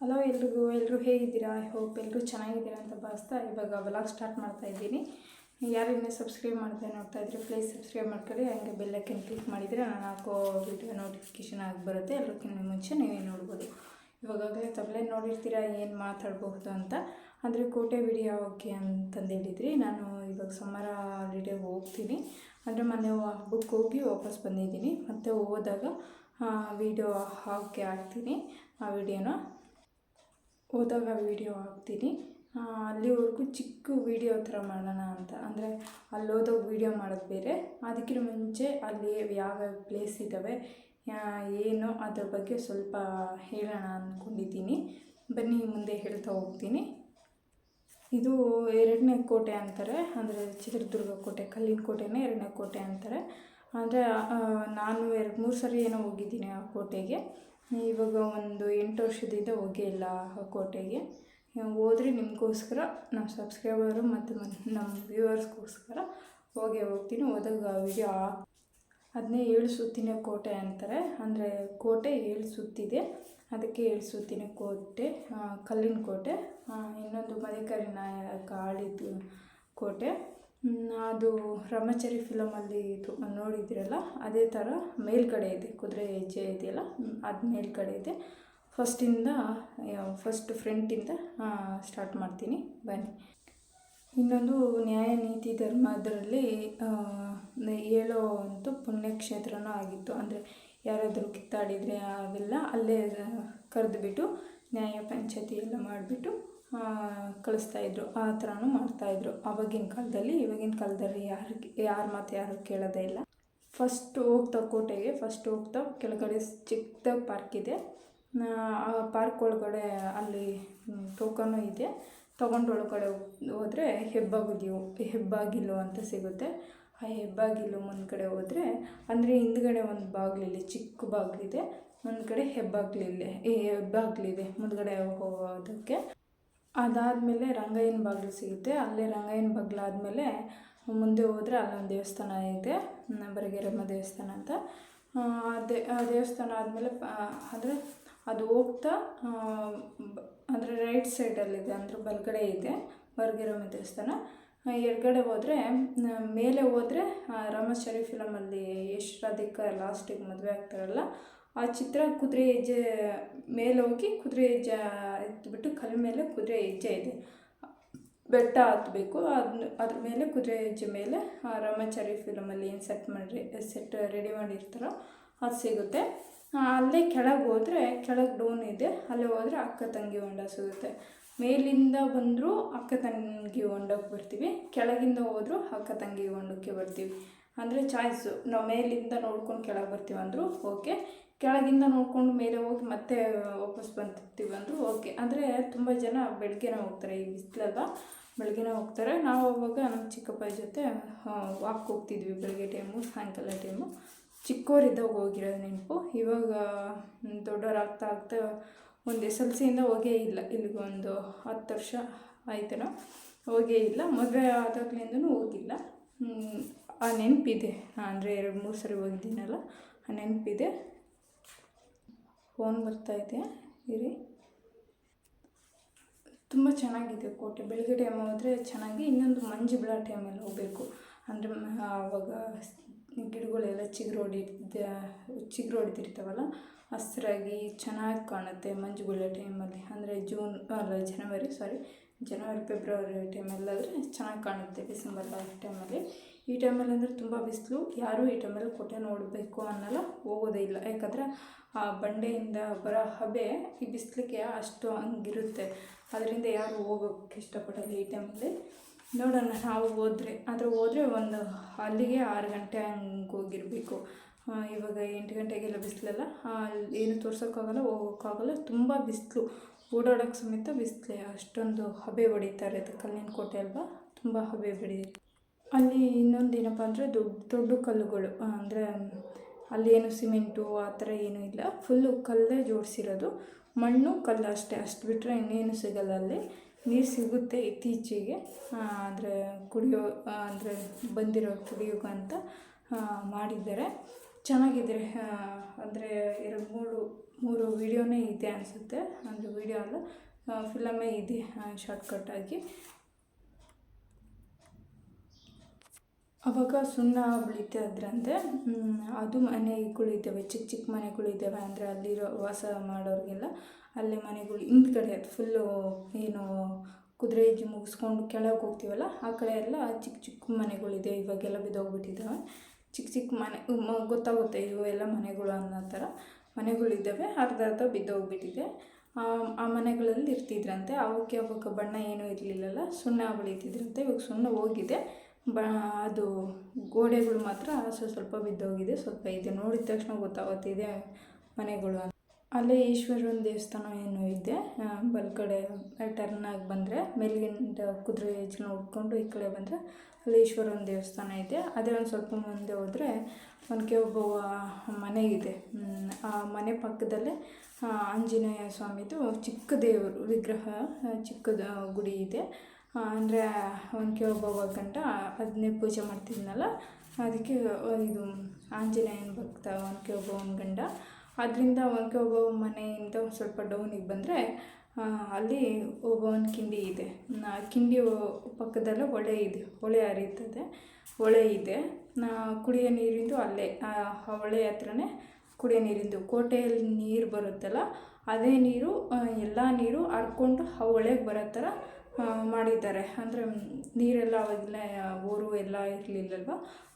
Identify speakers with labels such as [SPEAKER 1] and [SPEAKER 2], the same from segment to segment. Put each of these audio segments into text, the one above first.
[SPEAKER 1] Hello ಎಲ್ರಿಗೂ ಎಲ್ಲರೂ ಹೇಗಿದ್ದೀರಾ? ಐ ಹೋಪ್ ಎಲ್ಲರೂ ಚೆನ್ನಾಗಿದ್ದೀರಾ ಅಂತ ಭಾವಿಸ್ತಾ ಇವಾಗ ವ್ಲಾಗ್ ಸ್ಟಾರ್ಟ್ ಮಾಡ್ತಾ ಇದ್ದೀನಿ. ಯಾರು ಇನ್ನೂ ಸಬ್ಸ್ಕ್ರೈಬ್ ಮಾಡ್ತಾ ನೋಡ್ತಾ ಇದ್ರೆ ಪ್ಲೀಸ್ ಸಬ್ಸ್ಕ್ರೈಬ್ ಮಾಡ್ಕೊಳ್ಳಿ. ಹಂಗೆ ಬೆಲ್ಲೈಕನ್ ಕ್ಲಿಕ್ ಮಾಡಿದರೆ ನಾನು ಹಾಕೋ ವಿಡಿಯೋ ನೋಟಿಫಿಕೇಷನ್ ಆಗಿ ಬರುತ್ತೆ. ಎಲ್ಲಕ್ಕಿಂತ ಮುಂಚೆ ನೀವೇ ನೋಡ್ಬೋದು. ಇವಾಗಲೇ ತಬಲೆ ನೋಡಿರ್ತೀರಾ, ಏನು ಮಾತಾಡಬಹುದು ಅಂತ. ಅಂದರೆ ಕೋಟೆ ವಿಡಿಯೋ ಓಕೆ ಅಂತಂದು ಹೇಳಿದ್ರಿ. ನಾನು ಇವಾಗ ಸಮ್ಮರ ಹಾಲಿಡೇ ಹೋಗ್ತೀನಿ. ಅಂದರೆ ಮೊನ್ನೆ ಹಬ್ಬಕ್ಕೆ ಹೋಗಿ ವಾಪಸ್ ಬಂದಿದ್ದೀನಿ. ಮತ್ತು ಹೋದಾಗ ವಿಡಿಯೋ ಹಾಕಿ ಹಾಕ್ತೀನಿ, ಆ ವಿಡಿಯೋನ ಹೋದಾಗ ವೀಡಿಯೋ ಹಾಕ್ತೀನಿ. ಅಲ್ಲಿವರೆಗೂ ಚಿಕ್ಕ ವೀಡಿಯೋ ಥರ ಮಾಡೋಣ ಅಂತ. ಅಂದರೆ ಅಲ್ಲಿ ಹೋದಾಗ ವೀಡಿಯೋ ಮಾಡೋದು ಬೇರೆ. ಅದಕ್ಕಿಂತ ಮುಂಚೆ ಅಲ್ಲಿ ಯಾವ್ಯಾವ ಪ್ಲೇಸ್ ಇದ್ದಾವೆ ಏನು ಅದ್ರ ಬಗ್ಗೆ ಸ್ವಲ್ಪ ಹೇಳೋಣ ಅಂದ್ಕೊಂಡಿದ್ದೀನಿ ಬನ್ನಿ, ಮುಂದೆ ಹೇಳ್ತಾ ಹೋಗ್ತೀನಿ. ಇದು ಎರಡನೇ ಕೋಟೆ ಅಂತಾರೆ. ಅಂದರೆ ಚಿತ್ರದುರ್ಗ ಕೋಟೆ, ಕಲ್ಲಿನ ಕೋಟೆನೇ ಎರಡನೇ ಕೋಟೆ ಅಂತಾರೆ. ಅಂದರೆ ನಾನು ಎರಡು ಮೂರು ಸರಿ ಏನೋ ಹೋಗಿದ್ದೀನಿ ಆ ಕೋಟೆಗೆ. ಇವಾಗ ಒಂದು ಎಂಟು ವರ್ಷದಿಂದ ಹೋಗೇ ಇಲ್ಲ ಆ ಕೋಟೆಗೆ ಹೋದ್ರೆ ನಿಮಗೋಸ್ಕರ ನಮ್ಮ ಸಬ್ಸ್ಕ್ರೈಬರು ಮತ್ತು ನಮ್ಮ ವ್ಯೂವರ್ಸ್ಗೋಸ್ಕರ ಹೋಗಿ ಹೋಗ್ತೀನಿ. ಹೋದಾಗ ವಿಡಿಯೋ ಅದನ್ನೇ ಏಳು ಸುತ್ತಿನ ಕೋಟೆ ಅಂತಾರೆ. ಅಂದರೆ ಕೋಟೆ ಏಳು ಸುತ್ತಿದೆ. ಅದಕ್ಕೆ ಏಳು ಸುತ್ತಿನ ಕೋಟೆ ಕಲ್ಲಿನ ಕೋಟೆ ಇನ್ನೊಂದು ಮದಕರಿ ನಾಯಕ ಕೋಟೆ. ಅದು ಬ್ರಹ್ಮಚಾರಿ ಫಿಲಮಲ್ಲಿ ಇದು ನೋಡಿದ್ರಲ್ಲ ಅದೇ ಥರ ಮೇಲ್ಗಡೆ ಇದೆ, ಕುದುರೆ ಹೆಜ್ಜೆ ಇದೆಯಲ್ಲ ಅದು ಮೇಲ್ಗಡೆ ಇದೆ. ಫಸ್ಟಿಂದ ಫಸ್ಟ್ ಫ್ರಂಟಿಂದ ಸ್ಟಾರ್ಟ್ ಮಾಡ್ತೀನಿ, ಬನ್ನಿ. ಇನ್ನೊಂದು ನ್ಯಾಯ, ನೀತಿ ಧರ್ಮದರಲ್ಲಿ ಹೇಳೋ ಒಂದು ಪುಣ್ಯಕ್ಷೇತ್ರನೂ ಆಗಿತ್ತು. ಅಂದರೆ ಯಾರಾದರೂ ಕಿತ್ತಾಡಿದರೆ ಅವೆಲ್ಲ ಅಲ್ಲೇ ಕರೆದುಬಿಟ್ಟು ನ್ಯಾಯ, ಪಂಚಾಯತಿ ಎಲ್ಲ ಮಾಡಿಬಿಟ್ಟು ಕಳಿಸ್ತಾಯಿದ್ರು ಆ ಥರನೂ ಮಾಡ್ತಾಯಿದ್ರು ಆವಾಗಿನ ಕಾಲದಲ್ಲಿ, ಇವಾಗಿನ ಕಾಲದಲ್ಲಿ ಯಾರಿಗೆ ಯಾರ ಮಾತು ಯಾರು ಕೇಳೋದೇ ಇಲ್ಲ. ಫಸ್ಟ್ ಹೋಗ್ತಾ ಕೋಟೆಗೆ, ಫಸ್ಟ್ ಹೋಗ್ತಾ ಕೆಳಗಡೆ ಚಿಕ್ಕದಾಗಿ ಪಾರ್ಕ್ ಇದೆ. ಆ ಪಾರ್ಕ್ ಒಳಗಡೆ ಅಲ್ಲಿ ಟೋಕನು ಇದೆ. ತೊಗೊಂಡು ಒಳಗಡೆ ಹೋದರೆ ಹೆಬ್ಬಾಗಿಲು ಹೆಬ್ಬಾಗಿಲು ಅಂತ ಸಿಗುತ್ತೆ. ಆ ಹೆಬ್ಬಾಗಿಲು ಮುಂದ್ಗಡೆ ಹೋದರೆ, ಅಂದರೆ ಹಿಂದ್ಗಡೆ ಒಂದು ಬಾಗಿಲಿದೆ, ಚಿಕ್ಕ ಬಾಗಿಲಿದೆ. ಒಂದು ಕಡೆ ಹೆಬ್ಬಾಗಿಲಿದೆ ಹೆಬ್ಬಾಗಿಲಿದೆ, ಮುಂದ್ಗಡೆ ಹೋಗೋದಕ್ಕೆ. ಅದಾದಮೇಲೆ ರಂಗಯ್ಯನ ಬಾಗಿಲು ಸಿಗುತ್ತೆ. ಅಲ್ಲೇ ರಂಗಯ್ಯನ ಬಾಗಿಲು ಆದಮೇಲೆ ಮುಂದೆ ಹೋದರೆ ಅಲ್ಲೊಂದು ದೇವಸ್ಥಾನ ಇದೆ. ಬರಗೆರಮ್ಮ ದೇವಸ್ಥಾನ ಅಂತ. ಆ, ಆ ದೇವಸ್ಥಾನ ಆದಮೇಲೆ ಅಂದರೆ ಅದು ಹೋಗ್ತಾ ಅಂದರೆ ರೈಟ್ ಸೈಡಲ್ಲಿದೆ ಅಂದರೆ ಬಲಗಡೆ ಇದೆ ಬರಗೇರಮ್ಮ ದೇವಸ್ಥಾನ. ಎಡಗಡೆ ಹೋದರೆ ಮೇಲೆ ಹೋದರೆ ರಾಮಾಚಾರಿ ಫಿಲಮಲ್ಲಿ ಯಶ್ ರಾಧಿಕಾ ಲಾಸ್ಟಿಗೆ ಮದುವೆ ಆಗ್ತಾರಲ್ಲ ಆ ಚಿತ್ರ ಕುದುರೆ ಹೆಜ್ಜೆ ಮೇಲೆ ಹೋಗಿ ಕುದುರೆ ಹೆಜ್ಜೆ ಎತ್ಬಿಟ್ಟು ಕಲ್ ಮೇಲೆ ಕುದುರೆ ಹೆಜ್ಜೆ ಇದೆ. ಬೆಟ್ಟ ಹತ್ತಬೇಕು ಅದನ್ನ ಅದ್ರ ಮೇಲೆ ಕುದುರೆ ಹೆಜ್ಜೆ ಮೇಲೆ ರಾಮಾಚಾರಿ ಫಿಲಮಲ್ಲಿ ಏನು ಸೆಟ್ ಮಾಡಿ ಸೆಟ್ ರೆಡಿ ಮಾಡಿರ್ತಾರೋ ಅದು ಸಿಗುತ್ತೆ. ಅಲ್ಲೇ ಕೆಳಗೆ ಹೋದರೆ, ಕೆಳಗೆ ಡೋನ್ ಇದೆ. ಅಲ್ಲೇ ಹೋದರೆ ಅಕ್ಕ ತಂಗಿ ಹೊಂಡ ಸಿಗುತ್ತೆ. ಮೇಲಿಂದ ಬಂದರೂ ಅಕ್ಕ ತಂಗಿ ಹೊಂಡಕ್ಕೆ ಬರ್ತೀವಿ. ಕೆಳಗಿಂದ ಹೋದರೂ ಅಕ್ಕ ತಂಗಿ ಹೊಂಡಕ್ಕೆ ಬರ್ತೀವಿ. ಅಂದರೆ ಚಾಯ್ಸು ನಾವು ಮೇಲಿಂದ ನೋಡ್ಕೊಂಡು ಕೆಳಗೆ ಬರ್ತೀವಿ ಅಂದರು ಓಕೆ ಕೆಳಗಿಂದ ನೋಡ್ಕೊಂಡು ಮೇಲೆ ಹೋಗಿ ಮತ್ತೆ ವಾಪಸ್ ಬಂದಿರ್ತೀವಿ ಅಂದರು ಓಕೆ ಅಂದರೆ ತುಂಬ ಜನ ಬೆಳಗ್ಗೆನೇ ಹೋಗ್ತಾರೆ, ಈ ಬಿಸಿಲಲ್ವ? ಬೆಳಗ್ಗೆನೇ ಹೋಗ್ತಾರೆ. ನಾವು ಅವಾಗ ನಮ್ಮ ಚಿಕ್ಕಪ್ಪ ಜೊತೆ ವಾಕ್ ಹೋಗ್ತಿದ್ವಿ ಬೆಳಗ್ಗೆ ಟೈಮು ಸಾಯಂಕಾಲ ಟೈಮು ಚಿಕ್ಕವರಿದ್ದಾಗ ಹೋಗಿರೋದು ನೆನಪು. ಇವಾಗ ದೊಡ್ಡವರಾಗ್ತಾ ಆಗ್ತಾ ಒಂದು ಎಸ್ ಎಲ್ ಸಿಯಿಂದ ಹೋಗೇ ಇಲ್ಲ. ಇಲ್ಲಿಗೆ ಒಂದು ಹತ್ತು ವರ್ಷ ಆಯ್ತೇನೋ. ಹೋಗೇ ಇಲ್ಲ. ಮದುವೆ ಆದಾಗ್ಲಿಂದನೂ ಹೋಗಿಲ್ಲ. ಆ ನೆನಪಿದೆ. ಅಂದರೆ ಎರಡು, ಮೂರು ಸರಿ ಹೋಗಿದ್ದೀನಲ್ಲ, ಆ ನೆನಪಿದೆ. ಫೋನ್ ಬರ್ತಾಯಿದೆ ಇರಿ. ತುಂಬ ಚೆನ್ನಾಗಿದೆ ಕೋಟೆ. ಬೆಳಗ್ಗೆ ಟೈಮ್ ಹೋದರೆ ಚೆನ್ನಾಗಿ ಇನ್ನೊಂದು ಮಂಜು ಬಿಡೋ ಟೈಮಲ್ಲಿ ಹೋಗಬೇಕು. ಅಂದರೆ ಆವಾಗ ಗಿಡಗಳೆಲ್ಲ ಚಿಗುರು ಹೊಡಿದ ಚಿಗುರು ಹೊಡಿತಿರ್ತಾವಲ್ಲ ಹಸ್ರಾಗಿ ಚೆನ್ನಾಗಿ ಕಾಣುತ್ತೆ ಮಂಜು ಟೈಮಲ್ಲಿ ಅಂದರೆ ಜೂನ್, ಅಲ್ಲ, ಜನವರಿ ಸಾರಿ ಜನವರಿ, ಫೆಬ್ರವರಿ ಟೈಮಲ್ಲಾದರೆ ಚೆನ್ನಾಗಿ ಕಾಣುತ್ತೆ ಡಿಸೆಂಬರ್ ಟೈಮಲ್ಲಿ ಈ ಟೈಮಲ್ಲಿ ಅಂದರೆ ತುಂಬ ಬಿಸಿಲು, ಯಾರೂ ಈ ಟೈಮಲ್ಲಿ ಕೋಟೆ ನೋಡಬೇಕು ಅನ್ನೋಲ್ಲ ಹೋಗೋದೇ ಇಲ್ಲ. ಯಾಕಂದರೆ ಆ ಬಂಡೆಯಿಂದ ಬರೋ ಹಬೆ ಈ ಬಿಸಿಲಿಗೆ ಅಷ್ಟು ಹಂಗಿರುತ್ತೆ. ಅದರಿಂದ ಯಾರು ಹೋಗೋಕ್ಕೆ ಇಷ್ಟಪಡಲ್ಲ ಈ ಟೈಮಲ್ಲಿ ನೋಡೋಣ, ನಾವು ಹೋದರೆ. ಆದರೆ ಹೋದರೆ ಒಂದು ಅಲ್ಲಿಗೆ ಆರು ಗಂಟೆ ಹಂಗೆ ಹೋಗಿರಬೇಕು. ಇವಾಗ ಎಂಟು ಗಂಟೆಗೆಲ್ಲ ಬಿಸಿಲಲ್ಲ ಏನು ತೋರ್ಸೋಕ್ಕಾಗಲ್ಲ, ಹೋಗೋಕ್ಕಾಗಲ್ಲ. ತುಂಬ ಬಿಸಿಲು. ಓಡಾಡೋಕ್ಕೆ ಸಮೇತ ಬಿಸಿಲೇ, ಅಷ್ಟೊಂದು ಹಬೆ ಹೊಡಿತಾರೆ ಅದು ಕಲ್ಲಿನ ಕೋಟೆ ಅಲ್ವಾ? ತುಂಬ ಹಬೆ ಹೊಡಿಯುತ್ತೆ. ಅಲ್ಲಿ ಇನ್ನೊಂದು ಏನಪ್ಪ ಅಂದರೆ ದೊಡ್ಡ ದೊಡ್ಡ ಕಲ್ಲುಗಳು ಅಂದರೆ ಅಲ್ಲಿ ಏನು ಸಿಮೆಂಟು, ಆ ಥರ ಏನೂ ಇಲ್ಲ. ಫುಲ್ಲು ಕಲ್ಲೇ ಜೋಡಿಸಿರೋದು. ಮಣ್ಣು ಕಲ್ಲು ಅಷ್ಟೇ. ಅಷ್ಟು ಬಿಟ್ಟರೆ ಇನ್ನೇನು ಸಿಗಲ್ಲ ಅಲ್ಲಿ. ನೀರು ಸಿಗುತ್ತೆ ಇತ್ತೀಚೆಗೆ. ಅಂದರೆ ಕುಡಿಯೋ ಅಂದರೆ ಬಂದಿರೋ ಕುಡಿಯೋಕೆ ಅಂತ ಮಾಡಿದ್ದಾರೆ. ಚೆನ್ನಾಗಿದೆ ಅಂದರೆ ಎರಡು ಮೂರು ಮೂರು ವೀಡಿಯೋನೇ ಇದೆ ಅನಿಸುತ್ತೆ. ಅಂದರೆ ವೀಡಿಯೋ ಅಲ್ಲ ಫಿಲಮೇ ಇದೆ ಶಾರ್ಟ್ಕಟ್ಟಾಗಿ ಅವಾಗ ಸುಣ್ಣ ಬೆಳೀತಿದ್ರಂತೆ ಅದು ಮನೆಗಳಿದ್ದಾವೆ ಚಿಕ್ಕ ಚಿಕ್ಕ ಮನೆಗಳಿದ್ದಾವೆ ಅಂದರೆ ಅಲ್ಲಿರೋ ವಾಸ ಮಾಡೋರಿಗೆಲ್ಲ ಅಲ್ಲಿ ಮನೆಗಳು ಹಿಂದ್ಗಡೆ ಅದು ಫುಲ್ಲು ಏನು ಕುದುರೆ ಹೆಜ್ಜೆ ಮುಗಿಸ್ಕೊಂಡು ಕೆಳಗೆ ಹೋಗ್ತೀವಲ್ಲ, ಆ ಕಡೆ ಎಲ್ಲ ಚಿಕ್ಕ ಚಿಕ್ಕ ಮನೆಗಳಿದೆ, ಇವಾಗೆಲ್ಲ ಬಿದ್ದೋಗ್ಬಿಟ್ಟಿದ್ದಾವೆ. ಚಿಕ್ಕ ಚಿಕ್ಕ ಮನೆ ಗೊತ್ತಾಗುತ್ತೆ ಗೊತ್ತಾಗುತ್ತೆ ಇವೆಲ್ಲ ಮನೆಗಳು ಅನ್ನೋ ಥರ. ಮನೆಗಳಿದ್ದಾವೆ, ಅರ್ಧ ಅರ್ಧ ಬಿದ್ದೋಗ್ಬಿಟ್ಟಿದೆ. ಆ ಆ ಮನೆಗಳಲ್ಲಿ ಇರ್ತಿದ್ರಂತೆ. ಅವಕ್ಕೆ ಅವಕ್ಕೆ ಬಣ್ಣ ಏನೂ ಇರಲಿಲ್ಲಲ್ಲ, ಸುಣ್ಣ ಬೆಳೀತಿದ್ರಂತೆ. ಇವಾಗ ಸುಣ್ಣ ಹೋಗಿದೆ. ಬ, ಅದು ಗೋಡೆಗಳು ಮಾತ್ರ ಸ್ವಲ್ಪ ಸ್ವಲ್ಪ ಬಿದ್ದೋಗಿದೆ. ಸ್ವಲ್ಪ ಇದೆ ನೋಡಿದ ತಕ್ಷಣ ಗೊತ್ತಾಗುತ್ತೆ, ಇದೆ ಮನೆಗಳು ಅಲ್ಲೇ ಈಶ್ವರನ ದೇವಸ್ಥಾನ ಏನೋ ಇದೆ. ಬಲ್ ಬಲ್ಕಡೆ ಟರ್ನ್ ಆಗಿ ಬಂದರೆ ಮೇಲ್ಗಿಂದ ಕುದುರೆ ಹೆಜ್ಜೆ ಉಟ್ಕೊಂಡು ಈ ಕಡೆ ಬಂದರೆ ಅಲ್ಲಿ ಈಶ್ವರನ ದೇವಸ್ಥಾನ ಇದೆ. ಅದೇ ಒಂದು ಸ್ವಲ್ಪ ಮುಂದೆ ಹೋದರೆ ಒನಕೆ ಒಬ್ಬ ಮನೆ ಇದೆ. ಆ ಮನೆ ಪಕ್ಕದಲ್ಲೇ ಆಂಜನೇಯ ಸ್ವಾಮಿದು ಚಿಕ್ಕ ದೇವರು, ವಿಗ್ರಹ ಚಿಕ್ಕದ ಗುಡಿ ಇದೆ. ಅಂದರೆ ಒನಕೆ ಒಬ್ಬ ಗಂಟ ಅದನ್ನೇ ಪೂಜೆ ಮಾಡ್ತಿದ್ನಲ್ಲ, ಅದಕ್ಕೆ ಇದು ಆಂಜನೇಯನ ಭಕ್ತ ಒನಕೆ ಒಬ್ಬವನ ಗಂಡ ಅದರಿಂದ ಒನಕೆ ಒಬ್ಬ ಮನೆಯಿಂದ ಒಂದು ಸ್ವಲ್ಪ ಡೌನಿಗೆ ಬಂದರೆ ಅಲ್ಲಿ ಒಬ್ಬವನ ಕಿಂಡಿ ಇದೆ. ಆ ಕಿಂಡಿ ಪಕ್ಕದಲ್ಲೇ ಹೊಳೆ ಇದೆ. ಹೊಳೆ ಹರಿತದೆ ಹೊಳೆ ಇದೆ. ನಾ- ಕುಡಿಯೋ ನೀರಿಂದು ಅಲ್ಲೇ. ಆ ಹೊಳೆ ಹತ್ರನೇ ಕುಡಿಯೋ ನೀರಿಂದು. ಕೋಟೆಯಲ್ಲಿ ನೀರು ಬರುತ್ತಲ್ಲ, ಅದೇ ನೀರು ಎಲ್ಲ ನೀರು ಹರ್ಕೊಂಡು ಆ ಹೊಳೆಗೆ ಬರೋ ಥರ ಮಾಡಿದ್ದಾರೆ. ಅಂದರೆ, ನೀರೆಲ್ಲ ಅವಾಗೆಲ್ಲ ಊರು ಎಲ್ಲ ಇರಲಿಲ್ಲಲ್ವ?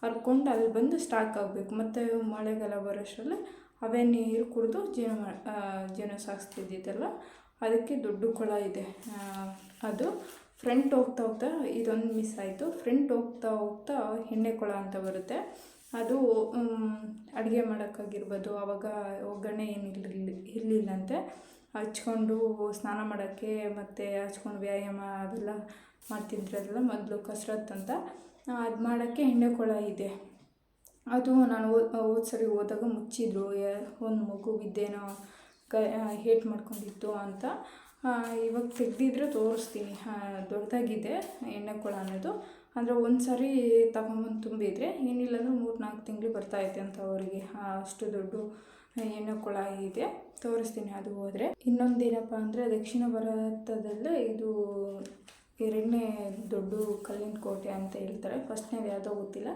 [SPEAKER 1] ಹರ್ಕೊಂಡು ಅಲ್ಲಿ ಬಂದು ಸ್ಟಾಕ್ ಆಗಬೇಕು. ಮತ್ತು ಮಳೆಗಾಲ ಬರೋಷ್ಟರಲ್ಲಿ ಅವೇ ನೀರು ಕುಡಿದು ಜೀವನ ಮಾ ಜೀವನ ಸಾಗಿಸ್ತಿದ್ದಿದ್ದಲ್ಲ ಅದಕ್ಕೆ ದೊಡ್ಡ ಕೊಳ ಇದೆ. ಅದು ಫ್ರಂಟ್ ಹೋಗ್ತಾ ಹೋಗ್ತಾ ಇದೊಂದು ಮಿಸ್ ಆಯಿತು. ಫ್ರಂಟ್ ಹೋಗ್ತಾ ಹೋಗ್ತಾ ಎಣ್ಣೆ ಕೊಳ ಅಂತ ಬರುತ್ತೆ. ಅದು ಅಡುಗೆ ಮಾಡೋಕ್ಕಾಗಿರ್ಬೋದು. ಆವಾಗ ಒಗ್ಗರಣೆ ಏನಿರಲಿ ಇರಲಿಲ್ಲಂತೆ. ಹಚ್ಕೊಂಡು ಸ್ನಾನ ಮಾಡೋಕ್ಕೆ ಮತ್ತು ಹಚ್ಕೊಂಡು ವ್ಯಾಯಾಮ ಅದೆಲ್ಲ ಮಾಡ್ತಿದ್ರಲ್ಲ ಮೊದಲು ಕಸರತ್ತು ಅಂತ. ಅದು ಮಾಡೋಕ್ಕೆ ಎಣ್ಣೆ ಕೊಳ ಇದೆ. ಅದು ನಾನು ಹೋದ ಸರಿ ಹೋದಾಗ ಮುಚ್ಚಿದ್ರು ಒಂದು ಮಗು ಬಿದ್ದೇನೋ ಕ ಹೇಟ್ ಮಾಡ್ಕೊಂಡಿತ್ತು ಅಂತ. ಇವಾಗ ತೆಗ್ದಿದ್ರೆ ತೋರಿಸ್ತೀನಿ. ದೊಡ್ಡದಾಗಿದೆ ಎಣ್ಣೆ ಕೊಳ ಅನ್ನೋದು. ಅಂದರೆ ಒಂದು ಸಾರಿ ತಗೊಂಬಂದು ತುಂಬಿದರೆ ಏನಿಲ್ಲ ಅಂದರೆ ಮೂರು ನಾಲ್ಕು ತಿಂಗಳು ಬರ್ತಾಯಿದೆ ಅಂತ ಅವರಿಗೆ. ಅಷ್ಟು ದೊಡ್ಡ ಎಣ್ಣೆ ಕೊಳ ಇದೆ. ತೋರಿಸ್ತೀನಿ ಅದು ಹೋದರೆ. ಇನ್ನೊಂದೇನಪ್ಪ ಅಂದರೆ ದಕ್ಷಿಣ ಭಾರತದಲ್ಲೇ ಇದು ದೊಡ್ಡ ಕಲ್ಲಿನ ಕೋಟೆ ಅಂತ ಹೇಳ್ತಾರೆ. ಫಸ್ಟ್ ಫಸ್ಟ್ನೇದು ಯಾವುದೋ ಗೊತ್ತಿಲ್ಲ.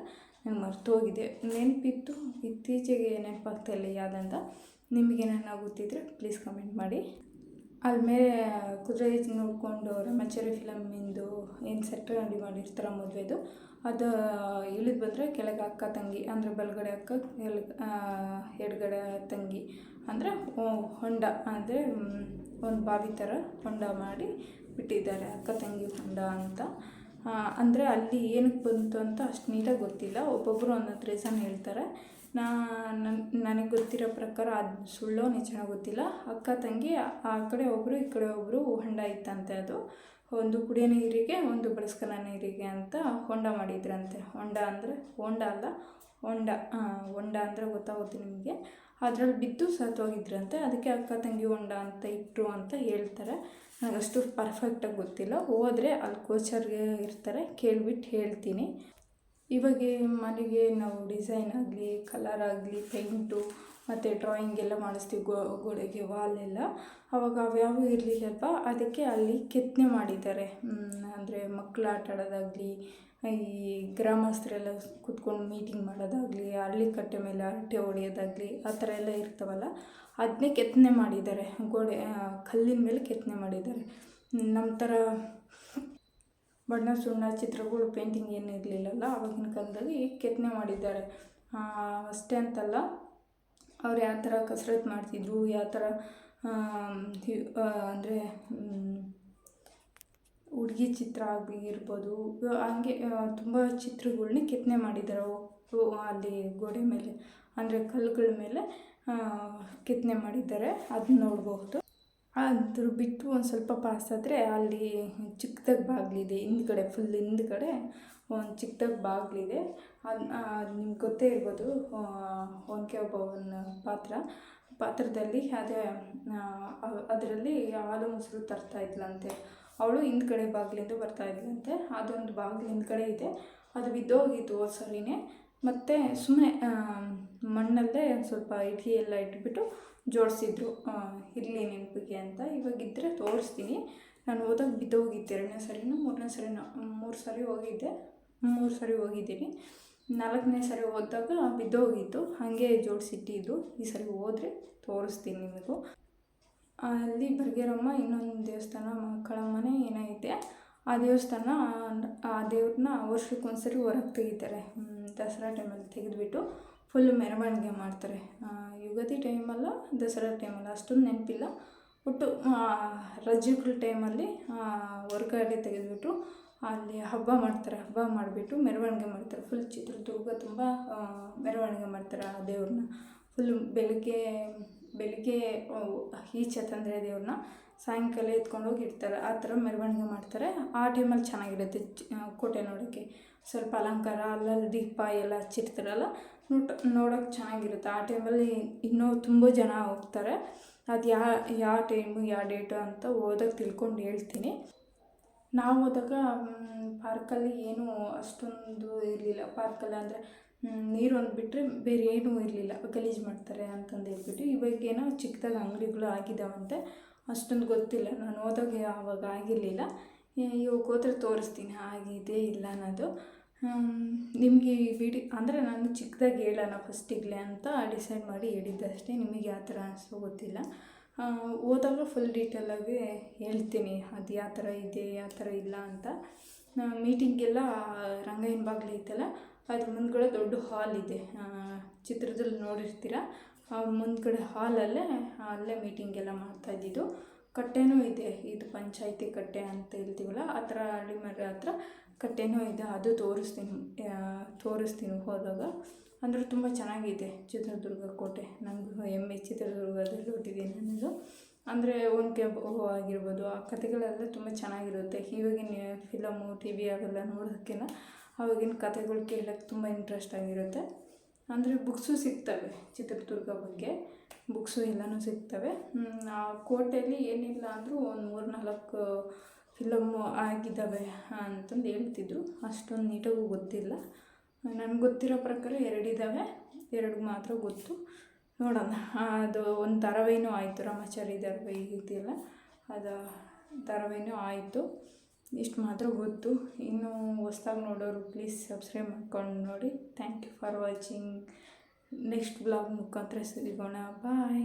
[SPEAKER 1] ನಾನು ಮರ್ತು ಹೋಗಿದ್ದೆ. ನೆನಪಿತ್ತು. ಇತ್ತೀಚೆಗೆ ನೆನಪಾಗ್ತಾ ಇಲ್ಲ ಯಾವುದಂತ. ನಿಮಗೇನನ್ನ ಗೊತ್ತಿದ್ರೆ ಪ್ಲೀಸ್ ಕಮೆಂಟ್ ಮಾಡಿ. ಅಲ್ಲಿ ಮೇಲೆ ಕುದುರೆ ನೋಡಿಕೊಂಡು ರಮಾಚಾರಿ ಫಿಲಮಿಂದು ಏನು ಸೆಟ್ ರೆಡಿ ಮಾಡಿರ್ತಾರೆ ಮದುವೆದು, ಅದು ಇಳಿದು ಬಂದರೆ ಕೆಳಗೆ ಅಕ್ಕ ತಂಗಿ, ಅಂದರೆ ಬಲಗಡೆ ಅಕ್ಕ, ಎಲ್ ಎಡಗಡೆ ತಂಗಿ ಅಂದರೆ ಹೊಂಡ ಅಂದರೆ ಒಂದು ಬಾವಿ ಥರ ಹೊಂಡ ಮಾಡಿ ಬಿಟ್ಟಿದ್ದಾರೆ, ಅಕ್ಕ ತಂಗಿ ಹೊಂಡ ಅಂತ. ಅಂದರೆ ಅಲ್ಲಿ ಏನಕ್ಕೆ ಬಂತು ಅಂತ ಅಷ್ಟು ನೀಟಾಗಿ ಗೊತ್ತಿಲ್ಲ. ಒಬ್ಬೊಬ್ಬರು ಒಂದೊಂದು ರೀಸನ್ ಹೇಳ್ತಾರೆ. ನಾ ನನಗೆ ಗೊತ್ತಿರೋ ಪ್ರಕಾರ ಅದು ಸುಳ್ಳೋ ನಿಜನೋ ಗೊತ್ತಿಲ್ಲ. ಅಕ್ಕ ತಂಗಿ, ಆ ಕಡೆ ಒಬ್ಬರು ಈ ಕಡೆ ಒಬ್ಬರು ಹೊಂಡ ಇತ್ತಂತೆ ಅದು. ಒಂದು ಕುಡಿಯೋ ನೀರಿಗೆ, ಒಂದು ಬಳಸ್ಕನ ನೀರಿಗೆ ಅಂತ ಹೊಂಡ ಮಾಡಿದ್ರಂತೆ. ಹೊಂಡ ಅಂದರೆ, ಹೊಂಡ ಅಲ್ಲ, ಹೊಂಡ ಹೊಂಡ ಅಂದರೆ ಗೊತ್ತಾಗುತ್ತೆ ನಿಮಗೆ. ಅದ್ರಲ್ಲಿ ಬಿದ್ದು ಸತ್ತೋಗಿದ್ರಂತೆ. ಅದಕ್ಕೆ ಅಕ್ಕ ತಂಗಿ ಹೊಂಡ ಅಂತ ಇಟ್ಟರು ಅಂತ ಹೇಳ್ತಾರೆ. ನನಗಷ್ಟು ಪರ್ಫೆಕ್ಟಾಗಿ ಗೊತ್ತಿಲ್ಲ. ಹೋದರೆ ಅಲ್ಲಿ ಕೋಚರ್ಗೆ ಇರ್ತಾರೆ. ಕೇಳಿಬಿಟ್ಟು ಹೇಳ್ತೀನಿ. ಇವಾಗ ಮನೆಗೆ ನಾವು ಡಿಸೈನ್ ಆಗಲಿ ಕಲರ್ ಆಗಲಿ ಪೇಂಟು ಮತ್ತು ಡ್ರಾಯಿಂಗ್ ಎಲ್ಲ ಮಾಡಿಸ್ತೀವಿ ಗೋ, ಗೋಡೆಗೆ ವಾಲ್ ಎಲ್ಲ. ಅವಾಗ ಅವ್ಯಾವು ಇರಲಿಲ್ಲಪ್ಪ. ಅದಕ್ಕೆ ಅಲ್ಲಿ ಕೆತ್ತನೆ ಮಾಡಿದ್ದಾರೆ. ಅಂದರೆ ಮಕ್ಕಳು ಆಟ ಆಡೋದಾಗಲಿ ಈ ಗ್ರಾಮಸ್ಥರೆಲ್ಲ ಕೂತ್ಕೊಂಡು ಮೀಟಿಂಗ್ ಮಾಡೋದಾಗಲಿ, ಹಳ್ಳಿ ಕಟ್ಟೆ ಮೇಲೆ ಹರಟೆ ಹೊಡೆಯೋದಾಗಲಿ, ಆ ಥರ ಎಲ್ಲ ಇರ್ತಾವಲ್ಲ ಅದನ್ನೇ ಕೆತ್ತನೆ ಮಾಡಿದ್ದಾರೆ. ಗೋಡೆ ಕಲ್ಲಿನ ಮೇಲೆ ಕೆತ್ತನೆ ಮಾಡಿದ್ದಾರೆ. ನಮ್ಮ ಥರ ಬಣ್ಣ ಸುಣ್ಣ ಚಿತ್ರಗಳು ಪೇಂಟಿಂಗ್ ಏನು ಇರಲಿಲ್ಲಲ್ಲ ಆವಾಗಿನ ಕಾಲದಲ್ಲಿ ಕೆತ್ತನೆ ಮಾಡಿದ್ದಾರೆ. ಅಷ್ಟೇ ಅಂತಲ್ಲ, ಅವ್ರು ಯಾವ ಥರ ಕಸರತ್ತು ಮಾಡ್ತಿದ್ರು, ಯಾವ ಥರ ಅಂದರೆ ಹುಡುಗಿ ಚಿತ್ರ ಆಗಿರ್ಬೋದು ಹಂಗೆ ತುಂಬ ಚಿತ್ರಗಳ್ನ ಕೆತ್ತನೆ ಮಾಡಿದ್ದಾರೆ ಅಲ್ಲಿ ಗೋಡೆ ಮೇಲೆ, ಅಂದರೆ ಕಲ್ಲುಗಳ ಮೇಲೆ ಕೆತ್ತನೆ ಮಾಡಿದ್ದಾರೆ ಅದನ್ನ ನೋಡಬಹುದು. ಅದ್ರ ಬಿಟ್ಟು ಒಂದು ಸ್ವಲ್ಪ ಪಾಸ್ ಆದರೆ ಅಲ್ಲಿ ಚಿಕ್ಕದಾಗಿ ಬಾಗಿಲಿದೆ. ಹಿಂದ್ಗಡೆ ಫುಲ್ ಹಿಂದ್ಗಡೆ ಒಂದು ಚಿಕ್ಕದಾಗಿ ಬಾಗಿಲಿದೆ. ಅದು ನಿಮ್ಗೆ ಗೊತ್ತೇ ಇರ್ಬೋದು ಒನಕೆ ಒಬ್ಬವನ ಪಾತ್ರ. ಪಾತ್ರದಲ್ಲಿ ಅದೇ ಅದರಲ್ಲಿ ಹಾಲು ಮೊಸರು ತರ್ತಾ ಇದ್ಲಂತೆ. ಅವಳು ಹಿಂದ್ಗಡೆ ಬಾಗಿಲಿಂದ ಬರ್ತಾ ಇದ್ಲಂತೆ ಅದೊಂದು ಬಾಗಿಲು ಹಿಂದ್ಗಡೆ ಇದೆ. ಅದು ಬಿದ್ದೋಗಿತ್ತು ಹೋದ ಸರಿನೇ ಮತ್ತು ಸುಮ್ಮನೆ ಮಣ್ಣಲ್ಲೇ ಒಂದು ಸ್ವಲ್ಪ ಇಡ್ಲಿ ಎಲ್ಲ ಇಟ್ಬಿಟ್ಟು ಜೋಡಿಸಿದ್ರು. ಇರಲಿ ನೆನಪಿಗೆ ಅಂತ. ಇವಾಗಿದ್ದರೆ ತೋರಿಸ್ತೀನಿ. ನಾನು ಹೋದಾಗ ಬಿದ್ದೋಗಿತ್ತು ಎರಡನೇ ಸರಿನೂ, ಮೂರನೇ ಸರಿನೂ. ಮೂರು ಸರಿ ಹೋಗಿದ್ದೆ. ಮೂರು ಸರಿ ಹೋಗಿದ್ದೀನಿ. ನಾಲ್ಕನೇ ಸರಿ ಹೋದಾಗ ಬಿದ್ದೋಗಿತ್ತು. ಹಾಗೆ ಜೋಡಿಸಿಟ್ಟಿದ್ದು. ಈ ಸರಿ ಹೋದರೆ ತೋರಿಸ್ತೀನಿ ನಿಮಗೂ. ಅಲ್ಲಿ ಬರ್ಗೇರಮ್ಮ ಇನ್ನೊಂದು ದೇವಸ್ಥಾನ ಮಕ್ಕಳಮ್ಮನೆ ಏನೈತೆ ಆ ದೇವಸ್ಥಾನ ಆ ದೇವ್ರನ್ನ ವರ್ಷಕ್ಕೊಂದ್ಸರಿ ಹೊರಗೆ ತೆಗಿತಾರೆ. ದಸರಾ ಟೈಮಲ್ಲಿ ತೆಗೆದುಬಿಟ್ಟು ಫುಲ್ ಮೆರವಣಿಗೆ ಮಾಡ್ತಾರೆ. ಯುಗಾದಿ ಟೈಮಲ್ಲ ದಸರಾ ಟೈಮಲ್ಲ ಅಷ್ಟೊಂದು ನೆನಪಿಲ್ಲ. ಒಟ್ಟು ರಜೆಗಳ ಟೈಮಲ್ಲಿ ಹೊರಗಡೆ ತೆಗೆದುಬಿಟ್ಟು ಅಲ್ಲಿ ಹಬ್ಬ ಮಾಡ್ತಾರೆ. ಹಬ್ಬ ಮಾಡಿಬಿಟ್ಟು ಮೆರವಣಿಗೆ ಮಾಡ್ತಾರೆ. ಫುಲ್ ಚಿತ್ರದುರ್ಗ ತುಂಬ ಮೆರವಣಿಗೆ ಮಾಡ್ತಾರೆ ಆ ದೇವ್ರನ್ನ. ಫುಲ್ ಬೆಳಗ್ಗೆ ಬೆಳಿಗ್ಗೆ ಈಚೆ ತಂದರೆ ದೇವ್ರನ್ನ ಸಾಯಂಕಾಲ ಎತ್ಕೊಂಡು ಹೋಗಿ ಇಡ್ತಾರೆ. ಆ ಥರ ಮೆರವಣಿಗೆ ಮಾಡ್ತಾರೆ. ಆ ಟೈಮಲ್ಲಿ ಚೆನ್ನಾಗಿರುತ್ತೆ ಕೋಟೆ ನೋಡೋಕ್ಕೆ. ಸ್ವಲ್ಪ ಅಲಂಕಾರ, ಅಲ್ಲಲ್ಲಿ ದೀಪ ಎಲ್ಲ ಹಚ್ಚಿರ್ತಾರಲ್ಲ, ನೋಟ್ ನೋಡೋಕ್ಕೆ ಚೆನ್ನಾಗಿರುತ್ತೆ. ಆ ಟೈಮಲ್ಲಿ ಇನ್ನೂ ತುಂಬ ಜನ ಹೋಗ್ತಾರೆ. ಅದು ಯಾವ ಯಾವ ಟೈಮು ಯಾವ ಡೇಟು ಅಂತ ಹೋದಾಗ ತಿಳ್ಕೊಂಡು ಹೇಳ್ತೀನಿ. ನಾವು ಹೋದಾಗ ಪಾರ್ಕಲ್ಲಿ ಏನೂ ಅಷ್ಟೊಂದು ಇರಲಿಲ್ಲ. ಪಾರ್ಕಲ್ಲಿ ಅಂದರೆ ನೀರೊಂದು ಬಿಟ್ಟರೆ ಬೇರೆ ಏನೂ ಇರಲಿಲ್ಲ. ಗಲೀಜು ಮಾಡ್ತಾರೆ ಅಂತಂದು ಹೇಳ್ಬಿಟ್ಟು ಇವಾಗೇನೋ ಚಿಕ್ಕದಾಗಿ ಅಂಗಡಿಗಳು ಆಗಿದ್ದಾವಂತೆ ಅಷ್ಟೊಂದು ಗೊತ್ತಿಲ್ಲ. ನಾನು ಹೋದಾಗ ಆವಾಗ ಆಗಿರಲಿಲ್ಲ. ಇವಾಗ ಹೋದ್ರೆ ತೋರಿಸ್ತೀನಿ. ಆಗಿದೆ ಇಲ್ಲ ಅನ್ನೋದು. ನಿಮಗೆ ಈ ವಿಡಿ, ಅಂದರೆ ನಾನು ಚಿಕ್ಕದಾಗಿ ಹೇಳೋಣ ಫಸ್ಟಿಗಲೇ ಅಂತ ಡಿಸೈಡ್ ಮಾಡಿ ಹೇಳಿದ್ದೆ ಅಷ್ಟೇ. ನಿಮಗೆ ಯಾವ ಥರ ಅನಿಸ್ತು ಗೊತ್ತಿಲ್ಲ. ಹೋದಾಗ ಫುಲ್ ಡೀಟೇಲಾಗಿ ಹೇಳ್ತೀನಿ. ಅದು ಯಾವ ಥರ ಇದೆ, ಯಾವ ಥರ ಇಲ್ಲ ಅಂತ. ಮೀಟಿಂಗೆಲ್ಲ ರಂಗಯ್ಯನ ಬಾಗಿಲು ಐತಲ್ಲ, ಅದ್ರ ಮುಂದ್ಗಡೆ ದೊಡ್ಡ ಹಾಲ್ ಇದೆ. ಚಿತ್ರದಲ್ಲಿ ನೋಡಿರ್ತೀರ, ಆ ಮುಂದ್ಗಡೆ ಹಾಲಲ್ಲೇ ಅಲ್ಲೇ ಮೀಟಿಂಗೆಲ್ಲ ಮಾಡ್ತಾ ಇದ್ದಿದ್ದು. ಕಟ್ಟೆನೂ ಇದೆ. ಇದು ಪಂಚಾಯಿತಿ ಕಟ್ಟೆ ಅಂತ ಹೇಳ್ತೀವಲ್ಲ, ಆ ಥರ ಹಳ್ಳಿ ಹತ್ರ ಕಟ್ಟೆನೂ ಇದೆ. ಅದು ತೋರಿಸ್ತೀನಿ ತೋರಿಸ್ತೀನಿ ಹೋದಾಗ. ಅಂದರೆ ತುಂಬ ಚೆನ್ನಾಗಿದೆ ಚಿತ್ರದುರ್ಗ ಕೋಟೆ. ನನಗೂ ಹೆಮ್ಮೆ ಚಿತ್ರದುರ್ಗದಲ್ಲಿ ಹುಟ್ಟಿದ್ದೀನಿ ಅನ್ನೋದು ಅಂದರೆ ಒನಕೆ ಓಬವ್ವ ಆಗಿರ್ಬೋದು, ಆ ಕಥೆಗಳೆಲ್ಲ ತುಂಬ ಚೆನ್ನಾಗಿರುತ್ತೆ. ಇವಾಗಿನ ಫಿಲಮು ಟಿ ವಿ ಅವೆಲ್ಲ ನೋಡೋದಕ್ಕಿಂತ ಅವಾಗಿನ ಕಥೆಗಳು ಕೇಳೋಕ್ಕೆ ತುಂಬ ಇಂಟ್ರೆಸ್ಟ್ ಆಗಿರುತ್ತೆ. ಅಂದರೆ ಬುಕ್ಸು ಸಿಗ್ತವೆ ಚಿತ್ರದುರ್ಗ ಬಗ್ಗೆ. ಬುಕ್ಸು ಎಲ್ಲನೂ ಸಿಗ್ತವೆ. ಆ ಕೋಟೆಯಲ್ಲಿ ಏನಿಲ್ಲ ಅಂದರೂ ಒಂದು ಮೂರು ನಾಲ್ಕು ಫಿಲಮ್ಮು ಆಗಿದ್ದಾವೆ ಅಂತಂದು ಹೇಳ್ತಿದ್ರು. ಅಷ್ಟೊಂದು ನೀಟಾಗೂ ಗೊತ್ತಿಲ್ಲ. ನನಗೆ ಗೊತ್ತಿರೋ ಪ್ರಕಾರ ಎರಡಿದ್ದಾವೆ ಎರಡು ಮಾತ್ರ ಗೊತ್ತು. ನೋಡೋಣ. ಅದು ಒಂದು ತರವೇನೂ ಆಯಿತು, ರಾಮಾಚಾರಿ ಧಾರಾವಾಹಿ ಇದೆಯಲ್ಲ, ಅದು ತರವೇನೂ ಆಯಿತು. ಇಷ್ಟು ಮಾತ್ರ ಗೊತ್ತು. ಇನ್ನೂ ಹೊಸ್ದಾಗಿ ನೋಡೋರು ಪ್ಲೀಸ್ ಸಬ್ಸ್ಕ್ರೈಬ್ ಮಾಡ್ಕೊಂಡು ನೋಡಿ. Thank you for watching next blog ಮುಖಾಂತರ ಸಿಗೋಣ. ಬಾಯ್